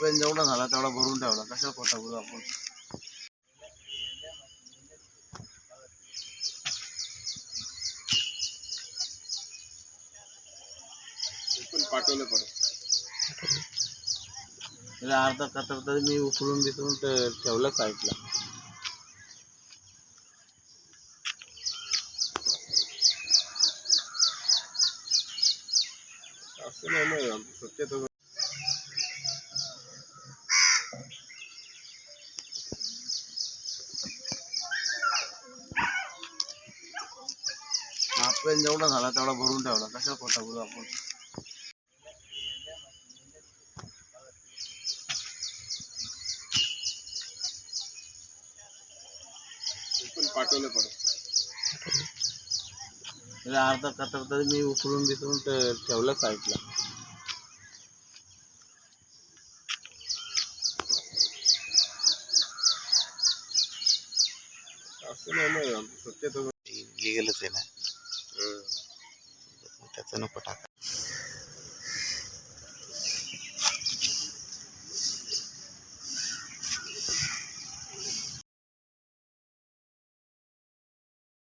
Pen जेवढा झाला तेवढा भरून ठेवला. कशा खोटा बोलू आपण? पाठवलं परत म्हणजे अर्धा कटर तरी मी उकळून बिकळून ते- ठेवलं साईडला असं नाही सत्यता पेन जेवढा झाला तेवढा भरून ठेवला. कशा खोटा बोलू आपण? पण पाठवलं परत म्हणजे अर्धा कटर तरी मी उकळून ते- ठेवलं साईडला असं नाही लिगलच आहे ना त्याचं नको टाका.